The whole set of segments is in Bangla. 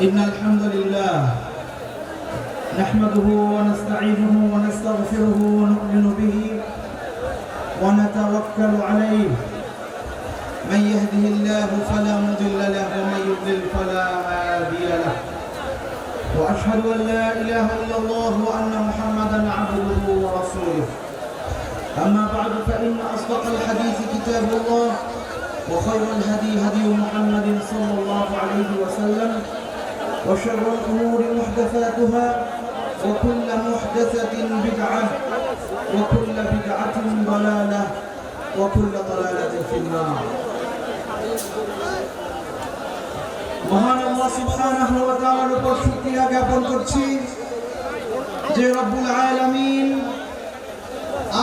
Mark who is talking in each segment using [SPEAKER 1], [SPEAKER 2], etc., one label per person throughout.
[SPEAKER 1] إن الحمد لله نحمده ونستعينه ونستغفره ونؤمن به ونتوكل عليه. من يهده الله فلا مضل له ومن يضلل فلا هادي له. وأشهد أن لا إله إلا الله وأن محمدا عبده ورسوله. أما بعد فإن أصدق الحديث كتاب الله. وخير الهدي هدي محمد صلى الله عليه وسلم وشر الامور محدثاتها وكل محدثه بدعه وكل بدعه ضلاله وكل ضلاله في النار মহান আল্লাহ সুবহানাহু ওয়া তাআলার উপর শুকরিয়া জ্ঞাপন করছি যে রব্বুল আলামিন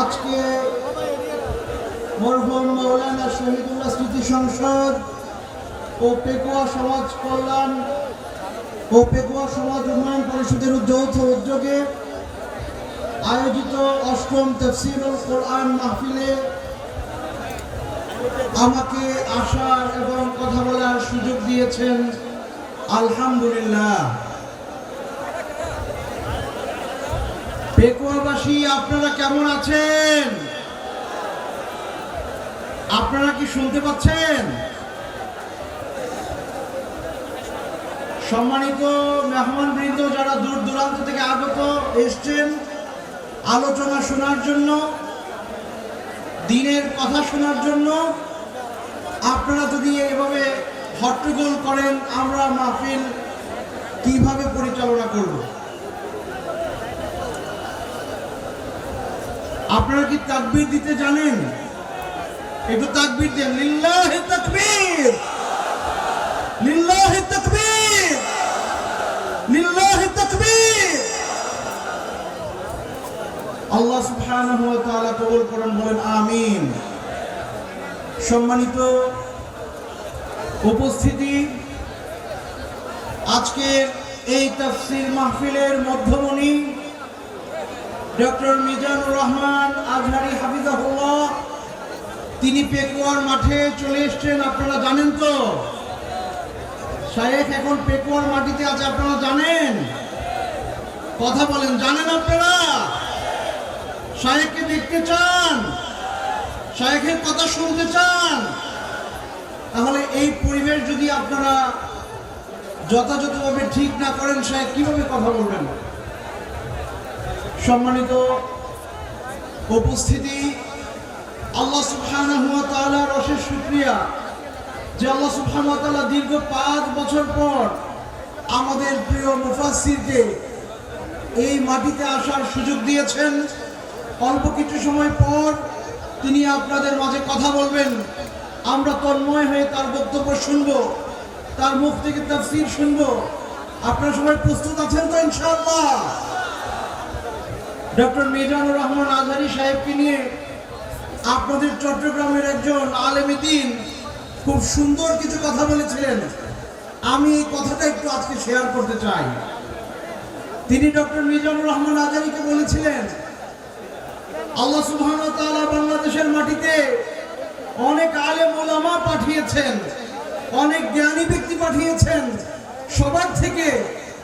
[SPEAKER 1] আজকে মরহুম মাওলানা শহীদুল্লাহ স্মৃতি সংসদ ও পেকুয়া সমাজ কল্যাণ ও পেকুয়া সমাজ উন্নয়ন পরিষদের যৌথ উদ্যোগে আয়োজিত অষ্টম তফসিরুল কোরআন মাহফিলে আমাকে আসার এবং কথা বলার সুযোগ দিয়েছেন আলহামদুলিল্লাহ। পেকুয়াবাসী, আপনারা কেমন আছেন? আপনারা কি শুনতে পাচ্ছেন? সম্মানিত মেহমান বৃন্দ, যারা দূর দূরান্ত থেকে আগত এসছেন, আলোচনা শোনার জন্য, দিনের কথা শোনার জন্য, আপনারা যদি এভাবে হট্টগোল করেন, আমরা মাহফিল কীভাবে পরিচালনা করব? আপনারা কি তাকবীর দিতে জানেন? একটু তাকবীর দেন লিল্লাহি তাকবীর লিল্লাহি তাকবীর লিল্লাহি তাকবীর। আল্লাহ সুবহানাহু ওয়া তাআলা কবুল করুন, বলেন, আমিন। সম্মানিত উপস্থিতি, আজকের এই তাফসীর মাহফিলের মধ্যমণি ডক্টর মিজানুর রহমান আজহারি তিনি পেকুয়ার মাঠে চলে এসছেন, আপনারা জানেন তো? শায়েখ এখন পেকুয়ার মাটিতে আছে, আপনারা জানেন? কথা বলেন, জানেন আপনারা? শায়েখকে দেখতে চান? শায়েখের কথা শুনতে চান? তাহলে এই পরিবেশ যদি আপনারা যথাযথভাবে ঠিক না করেন, শায়েখ কীভাবে কথা বলবেন? সম্মানিত উপস্থিতি আল্লাহ তাআলার অশেষ শুকরিয়া যে আল্লাহ তাআলা দীর্ঘ পাঁচ বছর পর আমাদের প্রিয় মুফাসসিরকে এই মাটিতে আসার সুযোগ দিয়েছেন। অল্প কিছু সময় পর তিনি আপনাদের মাঝে কথা বলবেন। আমরা তন্ময় হয়ে তার বক্তব্য শুনব, তার মুখ থেকে তাফসীর শুনব। আপনারা সবাই প্রস্তুত আছেন তো ইনশাআল্লাহ? ডক্টর মিজানুর রহমান আজহারি সাহেবকে নিয়ে আপনাদের চট্টগ্রামের একজন আলেমিদিন খুব সুন্দর কিছু কথা বলেছিলেন। আমি এই কথাটা একটু আজকে শেয়ার করতে চাই। তিনি ডক্টর মিজানুর রহমান আজহারিকে বলেছিলেন, আল্লাহ তাআলা বাংলাদেশের মাটিতে অনেক আলেম ওলামা পাঠিয়েছেন, অনেক জ্ঞানী ব্যক্তি পাঠিয়েছেন। সবার থেকে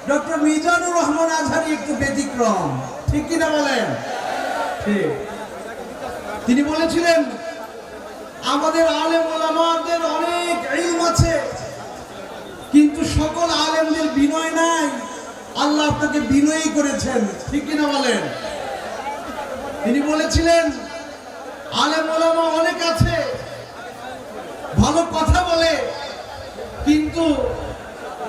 [SPEAKER 1] ডক্টর মিজানুর রহমান আজহারি একটু ব্যতিক্রম। ঠিক কিনা বলেন? ঠিক। তিনি বলেছিলেন, আমাদের আলেম ওলামাদের অনেক ইলম আছে, কিন্তু সকল আলেমদের বিনয় নাই। আল্লাহ আপনাকে বিনয়ী করেছেন, ঠিক কিনা বলেন? তিনি বলেছিলেন, আলেম ওলামা অনেক আছে, ভালো কথা বলে, কিন্তু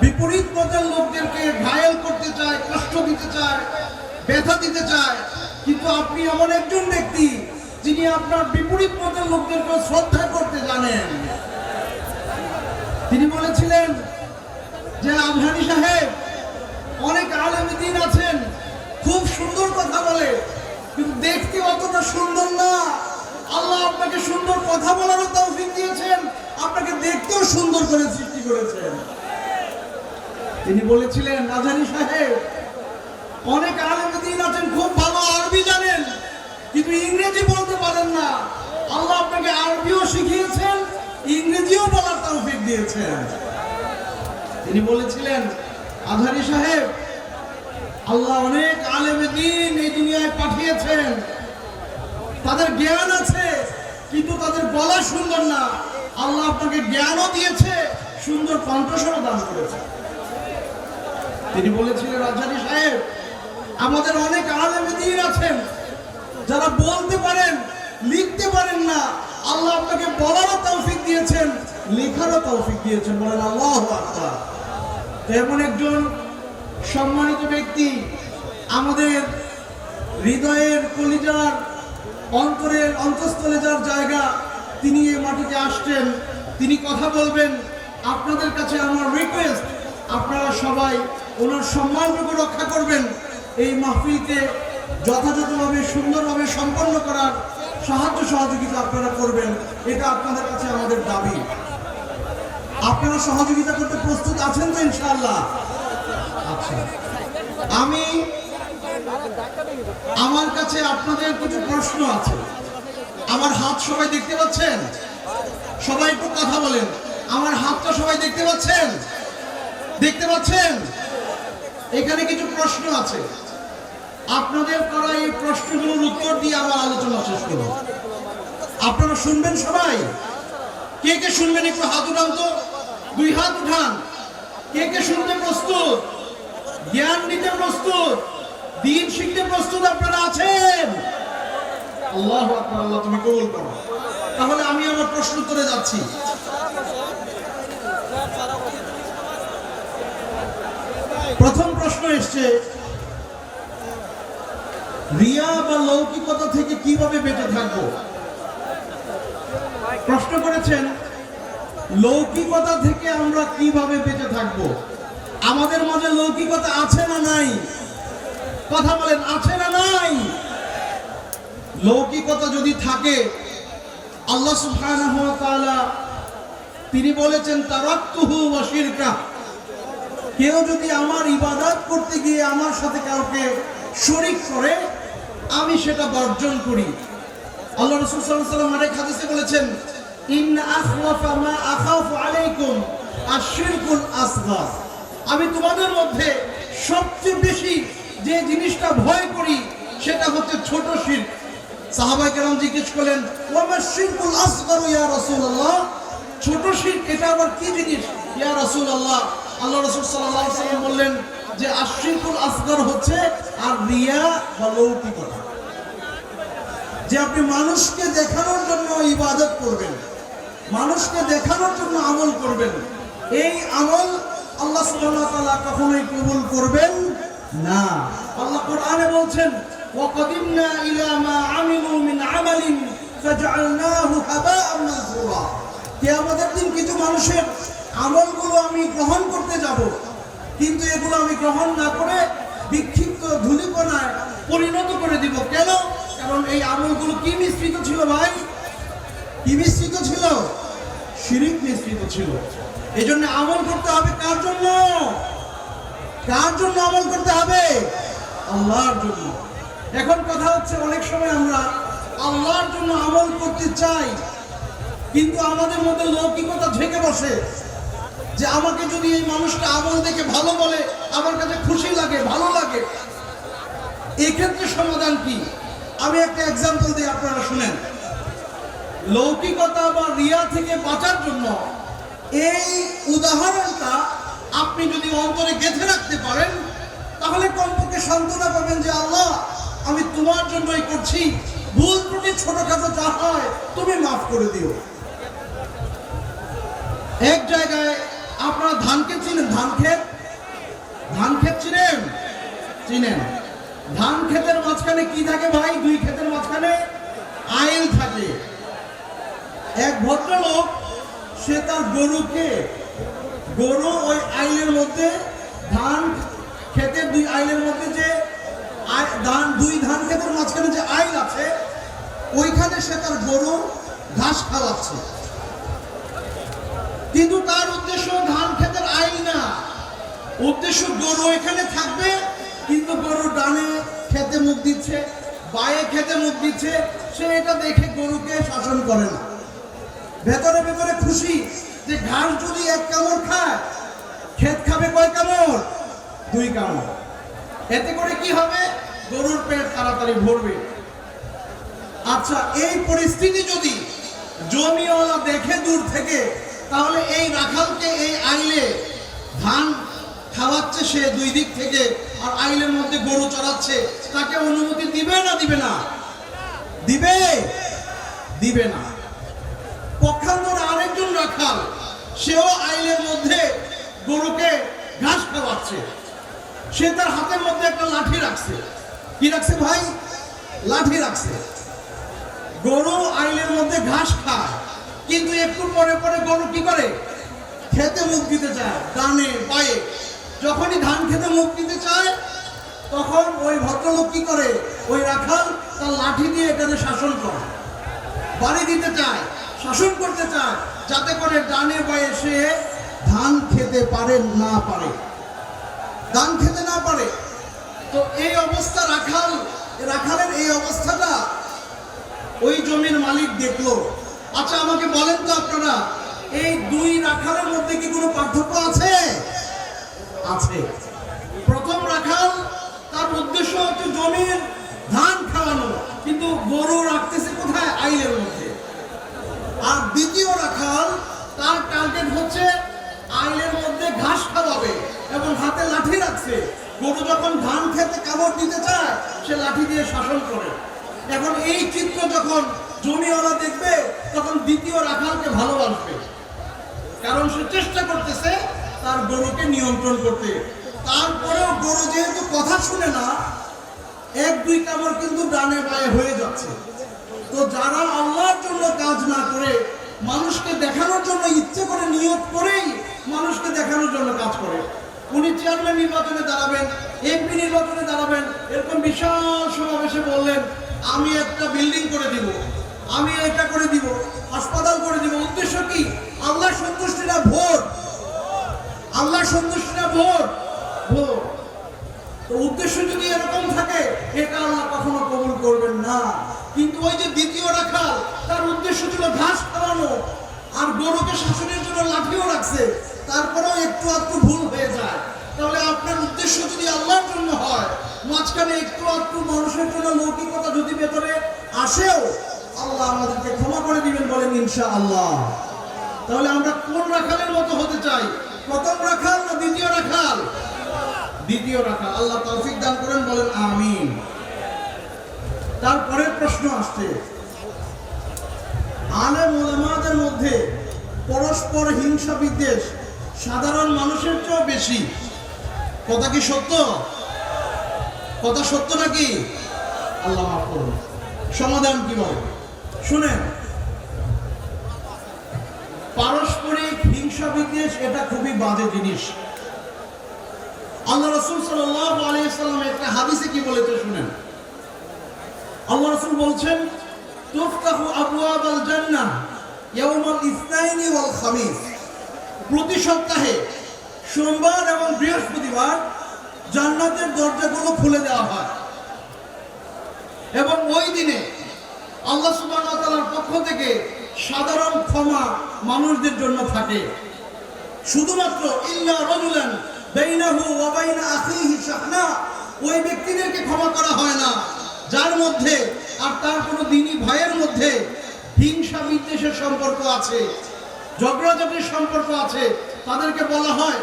[SPEAKER 1] বিপরীত মতের লোকদেরকে ঘায়েল করতে চায়, কষ্ট দিতে চায়, ব্যথা দিতে চায়, কিন্তু আপনি এমন একজন ব্যক্তি যিনি আপনার বিপরীত মতের লোকদেরকে শ্রদ্ধা করতে জানেন। তিনি বলেছিলেন যে আবহানি সাহেব, অনেক আলেমী দিন আছেন, খুব সুন্দর কথা বলে, কিন্তু দেখতে অতটা সুন্দর না। আল্লাহ আপনাকে সুন্দর কথা বলারও তৌফিক দিয়েছেন, আপনাকে দেখতেও সুন্দর করে সৃষ্টি করেছেন। তিনি বলেছিলেন রাজানি সাহেব, অনেক আলেমদিন আছেন, খুব ভালো কিন্তু ইংরেজি বলতে পারেন না। আল্লাহ আপনাকে আরবিও শিখিয়েছেন, ইংরেজিও বলার তৌফিক দিয়েছেন। তিনি বলেছিলেন আধারি সাহেব, আল্লাহ অনেক আলেমে দিন এই দুনিয়ায় পাঠিয়েছেন। তাদের জ্ঞান আছে, কিন্তু তাদের গলা সুন্দর না। আল্লাহ আপনাকে জ্ঞানও দিয়েছে, সুন্দর কণ্ঠস্বর দান করেছে। তিনি বলেছিলেন রাজারি সাহেব, আমাদের অনেক আলেমে দিন আছেন যারা বলতে পারেন, লিখতে পারেন না, আল্লাহ আপনাকে বলারও তৌফিক দিয়েছেন, লেখারও তৌফিক দিয়েছেন বলেন আল্লাহ এমন একজন সম্মানিত ব্যক্তি আমাদের হৃদয়ের কলিজার অন্তরের অন্তঃস্থলে যার জায়গা, তিনি এই মাটিতে আসছেন, তিনি কথা বলবেন। আপনাদের কাছে আমার রিকোয়েস্ট আপনারা সবাই ওনার সম্মানটুকু রক্ষা করবেন। এই মাহফিলকে যথাযথভাবে, সুন্দরভাবে সম্পন্ন করার সাহায্য সহযোগিতা আপনারা করবেন, এটা আপনাদের কাছে আমাদের দাবি। আপনারা সহযোগিতা করতে প্রস্তুত আছেন তো ইনশাআল্লাহ? আচ্ছা। আমি, আমার কাছে আপনাদের কিছু প্রশ্ন আছে। আমার হাত সবাই দেখতে পাচ্ছেন? সবাই একটু কথা বলেন। আমার হাতটা সবাই দেখতে পাচ্ছেন? দেখতে পাচ্ছেন? এখানে কিছু প্রশ্ন আছে। আপনাদের করা এই প্রশ্নগুলোর উত্তর দিয়ে আমার আলোচনা শেষ করব। আপনারা শুনবেন সবাই? কে কে শুনবেন একটু হাত উঠান তো? দুই হাত উঠান। কে কে শুনতে প্রস্তুত? জ্ঞান নিতে প্রস্তুত? দিন শিখতে প্রস্তুত আপনারা আছেন? আল্লাহ আকবার, আল্লাহ তুমি কবুল করো তাহলে আমি আমার প্রশ্ন উত্তরে যাচ্ছি। প্রথম প্রশ্ন এসছে রিয়া বা লৌকিকতা থেকে কীভাবে বেঁচে থাকব? প্রশ্ন করেছেন, লৌকিকতা থেকে আমরা কীভাবে বেঁচে থাকব? আমাদের মাঝে লৌকিকতা আছে না নাই? কথা বলেন, আছে না নাই? লৌকিকতা যদি থাকে, আল্লাহ সুবহানাহু ওয়া তাআলা তিনি বলেছেন, তারাক্তুহু ওয়া শিরকা। কেউ যদি আমার ইবাদত করতে গিয়ে আমার সাথে কাউকে শরিক করে আমি সেটা বর্জন করি। আল্লাহ রাসূল আরেক হাদিসে বলেছেন আমি তোমাদের মধ্যে সবচেয়ে বেশি যে জিনিসটা ভয় করি, সেটা হচ্ছে ছোট শিরক। সাহাবায়ে কেরাম জিজ্ঞেস করলেন, ওয়া শিরকুল আসগার ইয়া রাসূলুল্লাহ? ছোট শিরক, এটা আবার কি জিনিস? ইয়া রাসূলুল্লাহ। আল্লাহ রাসূল সাল্লাল্লাহু আলাইহি বললেন যে আশ-শিরকুল আসগার হচ্ছে আর রিয়া বা লৌকিকতা যে আপনি মানুষকে দেখানোর জন্য ইবাদত করবেন, মানুষকে দেখানোর জন্য আমল করবেন, এই আমল আল্লাহ সুবহানাহু কখনোই কবুল করবেন না। আল্লাহ কোরআনে বলছেন ওয়াকাদিমনা ইলা মা আমিলু মিন আমালিন ফাজআলনাহু হাবাআন মানসুরা। কিয়ামতের দিন কিছু মানুষের আমলগুলো আমি গ্রহণ করতে যাব কিন্তু এগুলো আমি গ্রহণ না করে বিক্ষিপ্ত ধূলিকণায় পরিণত করে দিব। কেন? কারণ এই আমলগুলো কি মিশ্রিত ছিল ভাই? কি মিশ্রিত ছিল? শিরিক মিশ্রিত ছিল। এই জন্য আমল করতে হবে কার জন্য? কার জন্য আমল করতে হবে? আল্লাহর জন্য। এখন কথা হচ্ছে অনেক সময় আমরা আল্লাহর জন্য আমল করতে চাই, কিন্তু আমাদের মধ্যে লৌকিকতা ঢেকে বসে। যে আমাকে যদি এই মানুষটা আমল দেখে ভালো বলে, আমার কাছে খুশি লাগে, ভালো লাগে। এক্ষেত্রে সমাধান কি? আমি একটা এক্সাম্পল দিই, আপনারা শুনেন। লৌকিকতা বা রিয়া থেকে বাঁচার জন্য এই উদাহরণটা আপনি যদি অন্তরে গেঁথে রাখতে পারেন, তাহলে কমপক্ষে সান্ত্বনা পাবেন যে, আল্লাহ, আমি তোমার জন্যই করছি। ভুল ত্রুটি ছোটখাটো যা হয়, তুমি মাফ করে দিও। এক জায়গায় আপনারা ধান ক্ষেত চিনেন? ধান ক্ষেত? ধান ক্ষেত চিনেন? চিনেন। ধান ক্ষেতের মাঝখানে কি থাকে ভাই? দুই ক্ষেতের মাঝখানে আইল থাকে। এক ভদ্রলোক, সে তার গরুকে, গরু ওই আইলের মধ্যে, ধান ক্ষেতের দুই আইলের মধ্যে যে ধান, দুই ধান ক্ষেতের মাঝখানে যে আইল আছে, ওইখানে সে তার গরু ঘাস খাওয়াচ্ছে। কিন্তু তার উদ্দেশ্য ধান ক্ষেতের আইন না। উদ্দেশ্য গরু এখানে থাকবে, কিন্তু গরু ডানে খেতে মুখ দিচ্ছে, বায়ে খেতে মুখ দিচ্ছে, সে এটা দেখে গরুকে শাসন করে না। ভেতরে ভেতরে খুশি যে ঘাস যদি এক কামড় খায়, ক্ষেত খাবে কয় কামড়? দুই কামড়। এতে করে কি হবে? গরুর পেট তাড়াতাড়ি ভরবে। আচ্ছা এই পরিস্থিতি যদি জমিওয়ালা দেখে দূর থেকে তাহলে এই রাখালকে এই আইলে ধান খাওয়াচ্ছে সে দুই দিক থেকে, আর আইলের মধ্যে গরু চড়াচ্ছে, তাকে অনুমতি দিবে না দিবে না? দিবে? দিবে না। পক্ষান্তর আরেকজন রাখাল, সেও আইলের মধ্যে গরুকে ঘাস খাওয়াচ্ছে। সে তার হাতের মধ্যে একটা লাঠি রাখছে। কি রাখছে ভাই? লাঠি রাখছে। গরু আইলের মধ্যে ঘাস খায়। কিন্তু একটু পরে পরে গরু কি করে? খেতে মুখ দিতে চায়, ডানে, পায়ে। যখনই ধান খেতে মুখ দিতে চায়, তখন ওই ভদ্রলোক কি করে? ওই রাখাল তার লাঠি দিয়ে এটাকে শাসন করে। বাড়ি দিতে চায়, শাসন করতে চায়, যাতে করে ডানে পায়ে সে ধান খেতে পারে, না পারে। ধান খেতে না পারে। তো এই অবস্থা রাখাল, রাখালের এই অবস্থাটা ওই জমির মালিক দেখল। আচ্ছা আমাকে বলেন তো আপনারা, এই দুই রাখালের মধ্যে কি কোনো পার্থক্য আছে? আছে। প্রথম রাখাল, তার উদ্দেশ্য হচ্ছে জমির ধান খাওয়ানো কিন্তু গরু রাখতেছে কোথায়? আইলের মধ্যে। আর দ্বিতীয় রাখাল, তার টার্গেট হচ্ছে আইলের মধ্যে ঘাস খাওয়াবে এবং হাতে লাঠি রাখছে। গরু যখন ধান খেতে কামড় দিতে চায়, সে লাঠি দিয়ে শাসন করে। এখন এই চিত্র যখন জমিওয়ালা দেখবে, তখন দ্বিতীয় রাখালকে ভালোবাসবে। কারণ সে চেষ্টা করতেছে তার গরুকে নিয়ন্ত্রণ করতে। তারপরেও গরু যেহেতু কথা শুনে না, এক দুই কামড় কিন্তু ডানে বায়ে হয়ে যাচ্ছে। তো যারা আল্লাহর জন্য কাজ না করে, মানুষকে দেখানোর জন্য ইচ্ছে করে নিয়োগ করেই মানুষকে দেখানোর জন্য কাজ করে। উনি চেয়ারম্যান নির্বাচনে দাঁড়াবেন এমপি নির্বাচনে দাঁড়াবেন, এরকম বিশাল সমাবেশে বললেন, আমি একটা বিল্ডিং করে দিব। আমি এটা করে দিব, হাসপাতাল করে দিব। উদ্দেশ্য কি? আল্লাহ সন্তুষ্টিটা ভোট আল্লাহ সন্তুষ্টিটা ভোট ভোট তো উদ্দেশ্য যদি এরকম থাকে, এটা আল্লাহ কখনো কবুল করবেন না। কিন্তু ওই যে দ্বিতীয় রাখাল, তার উদ্দেশ্য ছিল ঘাস খাওয়ানো, আর গরুকে শাসনের জন্য লাঠিও রাখছে। তারপরেও একটু একটু ভুল হয়ে যায়। তাহলে আপনার উদ্দেশ্য যদি আল্লাহর জন্য হয়, মাঝখানে একটু একটু মানুষের জন্য লৌকিকতা যদি ভেতরে আসেও আল্লাহ আমাদেরকে ক্ষমা করে দিবেন বলেন ইনশা আল্লাহ তাহলে আমরা কোন রাখালের মতো হতে চাই? প্রথম রাখাল না দ্বিতীয় রাখাল? দ্বিতীয় রাখা আল্লাহ তৌফিক দান করেন, বলেন আমিন। তারপরের প্রশ্ন আসছে। আলেম ওলামাদের মধ্যে পরস্পর হিংসা বিদ্বেষ সাধারণ মানুষের চেয়েও বেশি। কথা কি সত্য? কথা সত্য নাকি? আল্লাহ মাফ করুন। সমাধান কি বলে শুনেন, পারস্পরিক হিংসা বিদ্বেষ এটা খুবই বাজে জিনিস। আল্লাহ রসুল সাল্লাম একটা হাদিসে কি বলেছে শুনেন? আল্লাহ রসুল বলছেন প্রতি সপ্তাহে সোমবার এবং বৃহস্পতিবার জান্নাতের দরজাগুলো খুলে দেওয়া হয়। এবং ওই দিনে আল্লাহ তাআলার পক্ষ থেকে সাধারণ ক্ষমা মানুষদের জন্য থাকে। শুধুমাত্র ইল্লা রাজুলান বাইনাহু ওয়া বাইনা আখিহি শাহনা, ওই ব্যক্তিদেরকে ক্ষমা করা হয় না। যার মধ্যে আর তার কোনো দিনই ভাইয়ের মধ্যে হিংসা বিদ্বেষের সম্পর্ক আছে ঝগড়াঝগড়ির সম্পর্ক আছে, তাদেরকে বলা হয়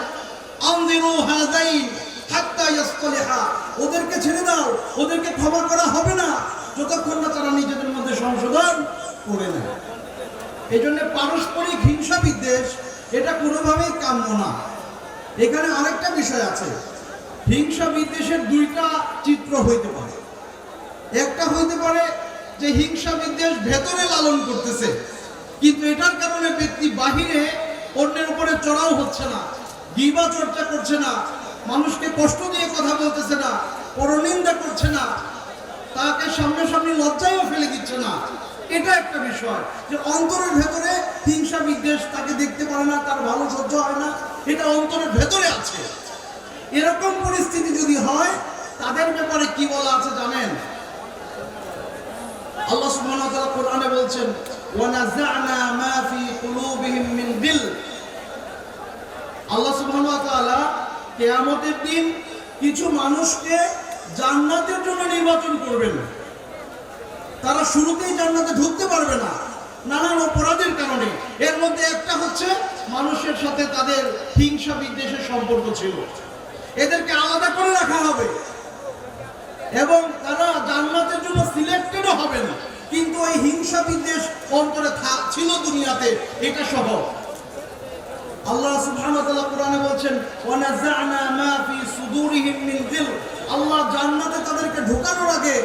[SPEAKER 1] আনদিরু হাযাইন হাত্তা ইয়াসতালিহা। ওদেরকে ছেড়ে দাও, ওদেরকে ক্ষমা করা হবে না। যতক্ষণ না তারা নিজেদের মধ্যে সংশোধন করে নেয়। এই জন্য পারস্পরিক হিংসা বিদ্বেষ, এটা কোনোভাবেই কাম্য না। এখানে আরেকটা বিষয় আছে। হিংসা বিদ্বেষের দুইটা চিত্র হইতে পারে। একটা হইতে পারে যে হিংসা বিদ্বেষ ভেতরে লালন করতেছে, কিন্তু এটার কারণে ব্যক্তি বাহিরে অন্যের উপরে চড়াও হচ্ছে না, গিবা চর্চা করছে না, মানুষকে কষ্ট দিয়ে কথা বলতেছে না, পরনিন্দা করছে না তাকে সামনে সামনে লজ্জায়ও ফেলে দিচ্ছে না। এটা একটা বিষয় যে অন্তরের ভেতরে হিংসা বিদ্বেষ তাকে দেখতে পারে না, তার ভালো সহ্য হয় না, এটা অন্তরের ভেতরে আছে। এরকম পরিস্থিতি যদি হয়, তাদের ব্যাপারে কি বলা আছে জানেন? আল্লাহ সুবহানাহু ওয়া তাআলা কোরআনে বলছেন, ওয়া নাযা'না মা ফি কুলুবিহিম মিন গিল। সুবহানাহু ওয়া তাআলা কিয়ামতের দিন কিছু মানুষকে জান্নাতের জন্য নির্বাচন করবেন। তারা শুরুতেই জান্নাতে ঢুকতে পারবে না। নানান অপরাধের কারণে। এর মধ্যে একটা হচ্ছে, মানুষের সাথে তাদের হিংসা বিদ্বেষের সম্পর্ক ছিল। এদেরকে আলাদা করে রাখা হবে। এবং তারা জান্নাতের জন্য সিলেক্টেডও হবে না। কিন্তু ওই হিংসা বিদ্বেষ অন্তরে ছিল দুনিয়াতে, এটা সহ আল্লাহ সুবহানাহু ওয়া তাআলা কোরআনে বলছেন, ওয়া নাযা'না মা ফি সুদুরিহিম মিন গিল আল্লাহ জান্নাতে তাদেরকে ঢোকানোর আগে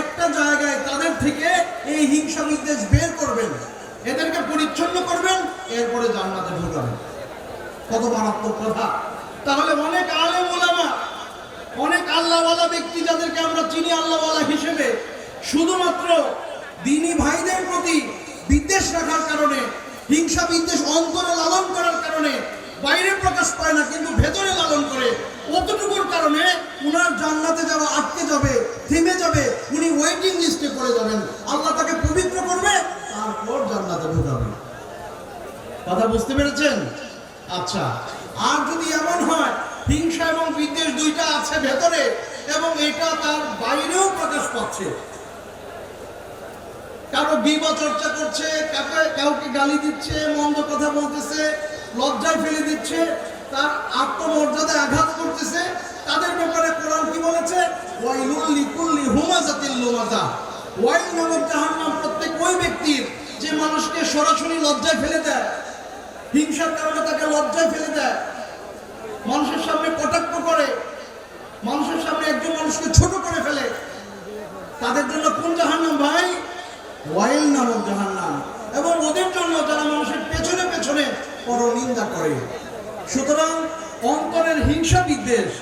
[SPEAKER 1] একটা জায়গায় তাদের থেকে এই হিংসা বিদ্বেষ বের করবেন। এদেরকে পরিচ্ছন্ন করবেন, এরপরে জান্নাতে ঢোকাবেন। কত মারাত্মক কথা। তাহলে অনেক আলেম ওলামা, অনেক আল্লাহওয়ালা ব্যক্তি যাদেরকে আমরা চিনি আল্লাহওয়ালা হিসেবে, শুধুমাত্র দিনী ভাইদের প্রতি বিদ্বেষ রাখার কারণে, হিংসা বিদ্বেষ অন্তরে লালন করার কারণে বাইরে প্রকাশ পায় না, কিন্তু ভেতরে লালন করে। অতটুকুর কারণে উনার জান্নাতে যাওয়া আটকে যাবে, থেমে যাবে, উনি ওয়েটিং লিস্টে পড়ে যাবেন। আল্লাহ তাকে পবিত্র করবে, তারপর জান্নাতে ঢুকাবে কথা বুঝতে পেরেছেন? আচ্ছা আর যদি এমন হয়, হিংসা এবং বিদ্বেষ দুইটা আছে ভেতরে, এবং এটা তার বাইরেও প্রকাশ পাচ্ছে। কারও বিবা চর্চা করছে কাউকে গালি দিচ্ছে, মন্দ কথা বলতেছে লজ্জায় ফেলে দিচ্ছে, তার আত্মমর্যাদায় আঘাত করতেছে। তাদের ব্যাপারে কোরআন কি বলেছে? ওয়াইলুল লিকুল্লি হুমাজাতিল লুমাজা। ওয়াইল নামক জাহান্নাম প্রত্যেক ওই ব্যক্তির যে মানুষকে সরাসরি লজ্জায় ফেলে দেয়, হিংসার কারণে তাকে লজ্জায় ফেলে দেয়। মানুষের সামনে কটাক্ষ করে, মানুষের সামনে একজন মানুষকে ছোট করে ফেলে। তাদের জন্য কোন জাহান্নাম ভাই? ওয়াইল নামক জাহান্নাম। এবং ওদের জন্য যারা মানুষের পেছনে পেছনে পরনিন্দা করে। সুতরাং অন্তরের হিংসা বিদ্বেষ,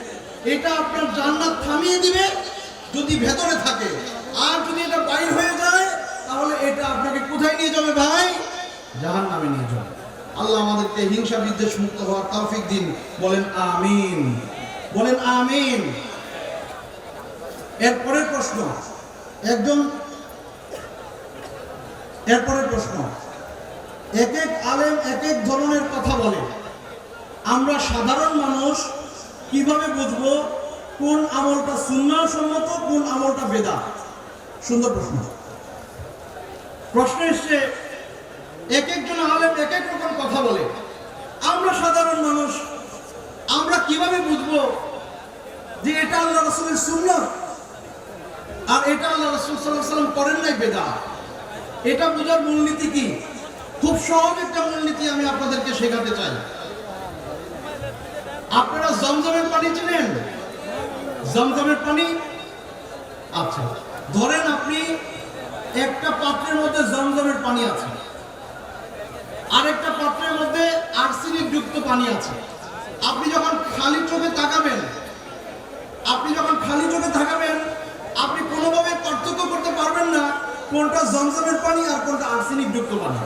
[SPEAKER 1] এটা আপনার জান্নাত থামিয়ে দিবে যদি ভেতরে থাকে। আর যদি এটা বাইর হয়ে যায়, তাহলে এটা আপনাকে কোথায় নিয়ে যাবে ভাই? জাহান নামে নিয়ে যাবে। আল্লাহ আমাদেরকে হিংসা বিদ্বেষ মুক্ত হওয়ার তৌফিক দিন। বলেন আমিন। বলেন আমিন। এরপরের প্রশ্ন। একজন এরপরের প্রশ্ন। এক এক আলেম এক এক ধরনের কথা বলে। আমরা সাধারণ মানুষ কীভাবে বুঝব কোন আমলটা সুন্নাহ সম্মত, কোন আমলটা বেদা সুন্দর প্রশ্ন। প্রশ্ন এসছে এক একজন আলেম এক এক রকম কথা বলে। আমরা সাধারণ মানুষ, আমরা কীভাবে বুঝব যে এটা আল্লাহ রসুলের সুন্নাহ? আর এটা আল্লাহ রসুল সাল্লাহ সাল্লাম করেন নাই বেদা এটা বোঝার মূলনীতি কি? খুব সহজ একটা মূলনীতি আমি আপনাদেরকে শেখাতে চাই। আপনারা জমজমের পানি চিনেন? জমজমের পানি? আচ্ছা ধরেন আপনি একটা পাত্রের মধ্যে জমজমের পানি আছে। আরেকটা পাত্রের মধ্যে আর্সেনিক যুক্ত পানি আছে। আপনি যখন খালি চোখে তাকাবেন, আপনি যখন খালি চোখে তাকাবেন, আপনি কোনোভাবে পার্থক্য করতে পারবেন না কোনটা জমজমের পানি আর কোনটা আর্সেনিক যুক্ত পানি।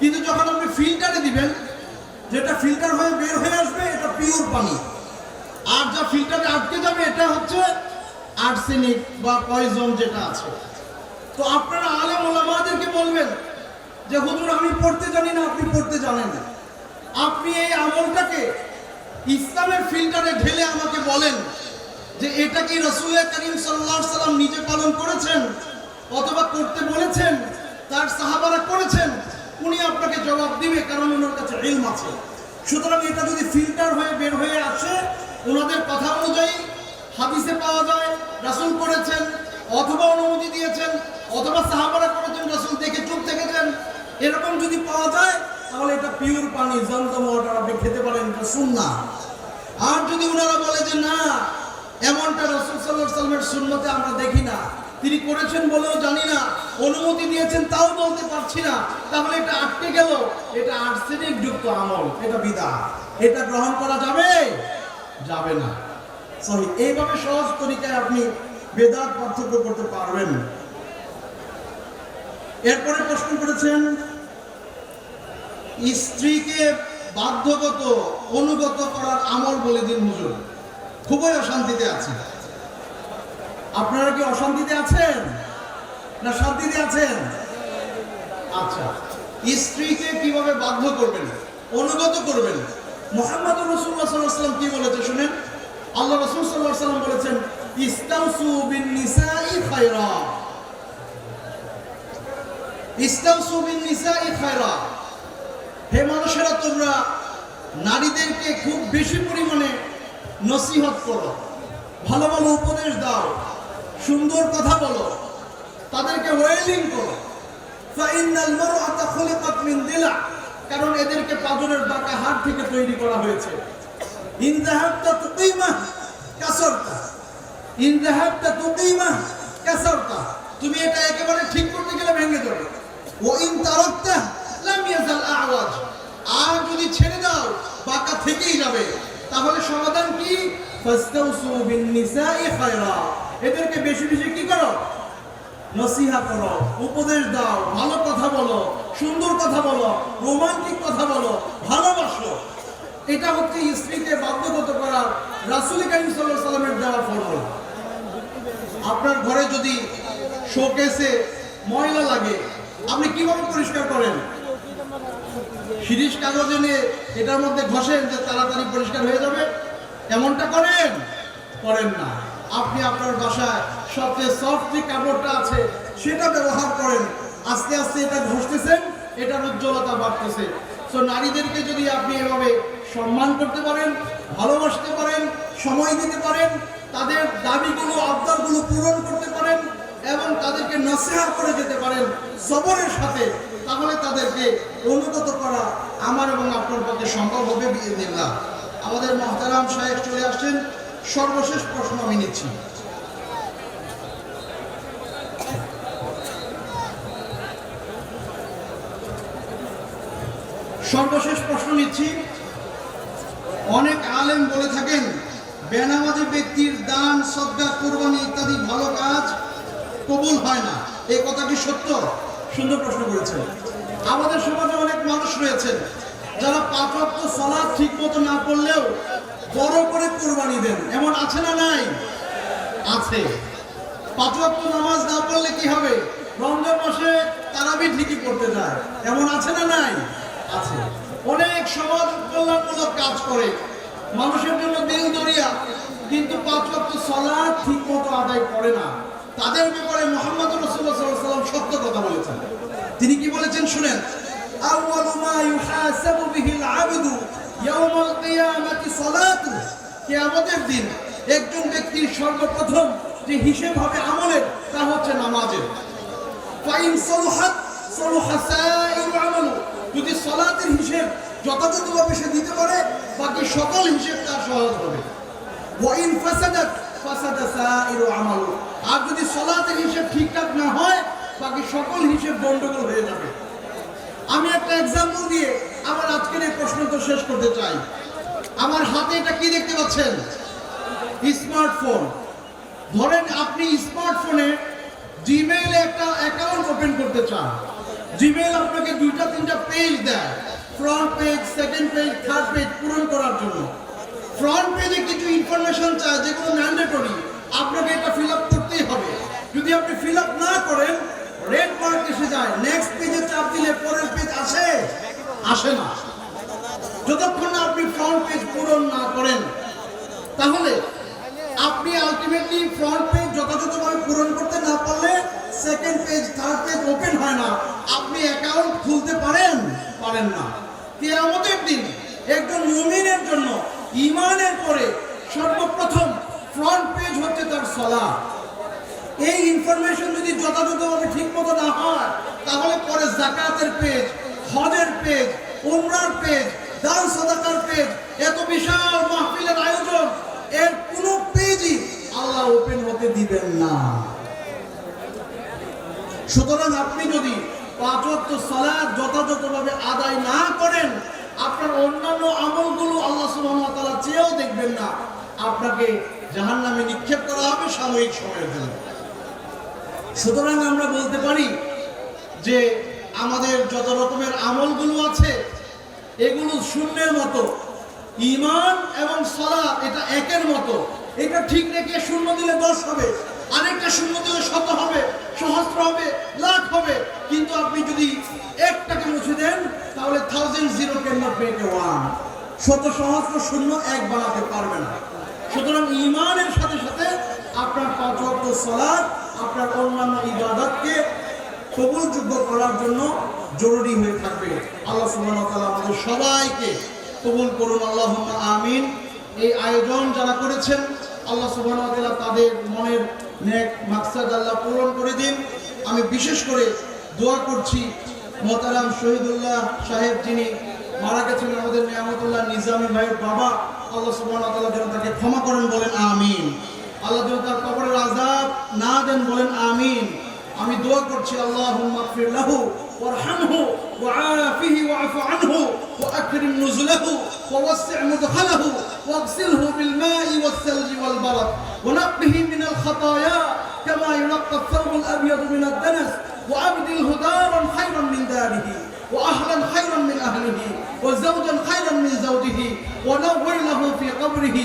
[SPEAKER 1] কিন্তু যখন আপনি ফিল্টারে দিবেন, যেটা ফিল্টার হয়ে বের হয়ে আসবে, এটা পিওর পানি। আর যা ফিল্টারে আটকে যাবে, এটা হচ্ছে আর্সেনিক বা পয়জন যেটা আছে। তো আপনারা আলেম ওলামাদেরকে বলবেন যে, হুজুর, আমি পড়তে জানি না, আপনি পড়তে জানেন না। আপনি এই আমলটাকে ইসলামের ফিল্টারে ঢেলে আমাকে বলেন যে, এটা কি রসুল করিম সাল্লাহ সাল্লাম নিজে পালন করেছেন অথবা করতে বলেছেন? তার সাহাবারা করেছেন? উনি আপনাকে জবাব দিবে কারণ ওনার কাছে ইলম আছে। সুতরাং এটা যদি ফিল্টার হয়ে বের হয়ে আসে ওনাদের কথা অনুযায়ী হাদিসে পাওয়া যায়, রাসূল করেছেন অথবা অনুমতি দিয়েছেন, অথবা সাহাবারা করেছেন রাসূল দেখে চুপ থেকেছেন এরকম যদি পাওয়া যায়, তাহলে এটা পিওর পানি, জমজম ওয়াটার আপনি খেতে পারেন, এটা সুন্নাহ। আর যদি ওনারা বলে যে না, এমনটা রসুল সাল্লাহ সাল্লামের সুন্নতে আমরা দেখি না তিনি করেছেন বলেও জানি না। অনুমতি দিয়েছেন, তাও বলতে পারছি না। তাহলে এটা আটকে গেল। এটা আর্সেনিক যুক্ত আমল। এটা বিদা এটা গ্রহণ করা যাবে? যাবে না। সরি এইভাবে সহজ তরিকায় আপনি বেদাত পার্থক্য করতে পারবেন। এরপরে প্রশ্ন করেছেন, স্ত্রীকে বাধ্যগত, অনুগত করার আমল বলে দিন হুজুর। খুবই অশান্তিতে আছে। আপনারা কি অশান্তিতে আছেন? না শান্তিতে আছেন? আচ্ছা স্ত্রীকে কীভাবে বাধ্য করবেন? অনুগত করবেন? মোহাম্মদ রসুল্লাহ কি বলেছে শুনেন? আল্লাহ রসুল বলেছেন, ইস্তাউসু বিন নিসাই খায়রা। ইস্তাউসু বিন নিসাই খায়রা। হে মানুষেরা, তোমরা নারীদেরকে খুব বেশি পরিমাণে নসিহত করো, ভালো ভালো উপদেশ দাও। সুন্দর কথা বলো। তাদেরকে ওয়েলিং করো। কারণ এদেরকে পাজরের বাঁকা হাড় থেকে তৈরি করা হয়েছে। ইন যাহাবতা তুকিমা কাসরতা। ইন তুকিমা তুমি এটা একেবারে ঠিক করতে গেলে ভেঙে যাবে। ও ইন তারাকতা আওয়াজ। আর যদি ছেড়ে দাও, বাঁকা থেকেই যাবে। তাহলে সমাধান কি? ফাস্তাউসু বিন নিসাই খায়রা এদেরকে বেশি বেশি কি করো? নসিহা করো, উপদেশ দাও, ভালো কথা বলো, সুন্দর কথা বলো, রোমান্টিক কথা বলো, ভালোবাসো। এটা হচ্ছে স্ত্রীকে বাধ্যগত করার রাসুল করিম সাল্লাহ সাল্লামের দেওয়া ফর্মুলা। আপনার ঘরে যদি শোকেসে ময়লা লাগে, আপনি কীভাবে পরিষ্কার করেন? শিরিষ কাগজ এনে এটার মধ্যে ঘষেন যে তাড়াতাড়ি পরিষ্কার হয়ে যাবে? এমনটা করেন? করেন না। আপনি আপনার বাসায় সবচেয়ে সফট যে কাপড়টা আছে সেটা ব্যবহার করেন। আস্তে আস্তে এটা ঘষতেছেন, এটার উজ্জ্বলতা বাড়তেছে। তো নারীদেরকে যদি আপনি এভাবে সম্মান করতে পারেন, ভালোবাসতে পারেন, সময় দিতে পারেন, তাদের দাবিগুলো, আবদারগুলো পূরণ করতে পারেন এবং তাদেরকে নসিহা করে যেতে পারেন সবরের সাথে, তাহলে তাদেরকে অনুগত করা আমার এবং আপনার পক্ষে সম্ভব হবে বিয়ে দিল্লা আমাদের মহতারাম সাহেব চলে আসছেন। সর্বশেষ প্রশ্ন আমি নিচ্ছি। সর্বশেষ প্রশ্ন নিচ্ছি। অনেক আলেম বলে থাকেন, বেনামাজি ব্যক্তির দান, সদ্গা, কোরবানি ইত্যাদি ভালো কাজ কবুল হয় না। এই কথাটি সত্য? সুন্দর প্রশ্ন করেছেন। আমাদের সমাজে অনেক মানুষ রয়েছেন, যারা পাঁচ সলাদ ঠিক মতো না পড়লেও বড় করে কোরবানি দেন। এমন আছে না নাই? আছে। পাঁচ নামাজ না পড়লে কি হবে? রমজান মাসে তারাবি ঠিকই পড়তে যায়। এমন আছে না নাই? আছে। অনেক সমাজ কল্যাণমূলক কাজ করে। মানুষের জন্য দিল দরিয়া। কিন্তু পাঁচ ওয়াক্ত সলাদ ঠিক মতো আদায় করে না। তাদের ব্যাপারে মোহাম্মদ রসুল্লাহ সাল্লাম সত্য কথা বলেছেন। তিনি কি বলেছেন শুনেন? আউয়ালু মা ইউহাসাবু বিহিল আবদু ইয়াউমাল কিয়ামাতি সালাতু, কিয়ামতের দিন একজন ব্যক্তির সর্বপ্রথম যে হিসেব হবে আমলের, তা হচ্ছে নামাজের। ফাইন যদি সলাতের হিসেব যথাযথভাবে সে দিতে পারে, বাকি সকল হিসেব তার সহজ হবে। ফাসাদাত, ফাসাদা আর যদি সলাতের হিসেব ঠিকঠাক না হয়, বাকি সকল হিসেব গন্ডগোল হয়ে যাবে। আমি একটা এক্সাম্পল দিয়ে আমার আজকের এই প্রশ্ন তো শেষ করতে চাই। আমার হাতে এটা কি দেখতে পাচ্ছেন? স্মার্টফোন। ধরেন আপনি স্মার্টফোনে জিমেইলে একটা অ্যাকাউন্ট ওপেন করতে চান। জিমেইল আপনাকে দুইটা, তিনটা পেজ দেয়। Front page second page third page পূরণ করার জন্য। ফ্রন্ট পেজে কিছু ইনফরমেশন চায়, যেগুলো ম্যান্ডেটরি আপনাকে এটা ফিল আপ করতেই হবে। যদি আপনি ফিল আপ না করেন রেড মার্ক এসে যায়। নেক্সট পেজে চাপ দিলে পরের পেজ আসে। আসে না। যতক্ষণ না আপনি ফ্রন্ট পেজ পূরণ না করেন, তাহলে আপনি আলটিমেটলি ফ্রন্ট পেজ যথাযথভাবে পূরণ করতে না পারলে second page third page open হয় না। আপনি অ্যাকাউন্ট খুলতে পারেন পারেন না। কেয়ামতের দিন একজন মুমিনের জন্য ইমানের পরে সর্বপ্রথম ফ্রন্ট পেজ হচ্ছে তার সলা এই ইনফরমেশন যদি যথাযথভাবে ঠিক মতো না হয়, তাহলে পরে জাকাতের পেজ হজের পেজ, উমরার পেজ, দান সদাকার পেজ, এত বিশাল মাহফিলের আয়োজন, এর কোনো পেজই আল্লাহ ওপেন হতে দিবেন না। সুতরাং আপনি যদি পাঁচ ওয়াক্ত সালাত যথাযথভাবে আদায় না করেন, আপনার অন্যান্য আমলগুলো আল্লাহ ওয়া চেয়েও দেখবেন না। আপনাকে জাহান্নামে নিক্ষেপ করা হবে সাময়িক সময়ের জন্য। সুতরাং আমরা বলতে পারি যে আমাদের যত রকমের আমলগুলো আছে, এগুলো শূন্যের মতো। ইমান এবং সলা এটা একের মতো। এটা ঠিক রেখে শূন্য দিলে দশ হবে, আরেকটা শূন্য দিলে শত হবে, সহস্র হবে, লাখ হবে। কিন্তু আপনি যদি একটাকে মুছে দেন, তাহলে thousand zero can not one শত সহস্র শূন্য এক বানাতে পারবে না। সুতরাং ইমানের সাথে সাথে আপনার পাঁচ সালাত, আপনার অন্যান্য ইবাদতকে কবুলযোগ্য করার জন্য জরুরি হয়ে থাকবে। আল্লাহ সুবহানাহু আমাদের সবাইকে কবুল করুন আল্লাহ আমিন। এই আয়োজন যারা করেছেন, আল্লাহ তাআলা তাদের মনের নেক মাকসাদ আল্লাহ পূরণ করে দিন। আমি বিশেষ করে দোয়া করছি মোহতারাম শহীদুল্লাহ সাহেব যিনি মারা গেছেন, আমাদের নিয়ামতুল্লাহ নিজামী ভাইয়ের বাবা। আল্লাহ তাআলা যেন তাকে ক্ষমা করেন বলেন, আমিন। আল্লাহ যেন তার কবরের আযাব না দেন বলেন, আমিন। আমি দোয়া করছি আল্লাহুম্মা গফির লাহু ওয়ারহামহু ওয়াআফিহি ওয়া'ফু আনহু ওয়াকরিম নুজুলাহু ওয়াওসি' মুদখালাহু واغسله بالماء والثلج والبرد ونقه من الخطايا كما ينقى الثوب الابيض من الدنس وابدله دارا خيرا من داره واهلا خيرا من اهله وزوجا خيرا من زوجه ونور له في قبره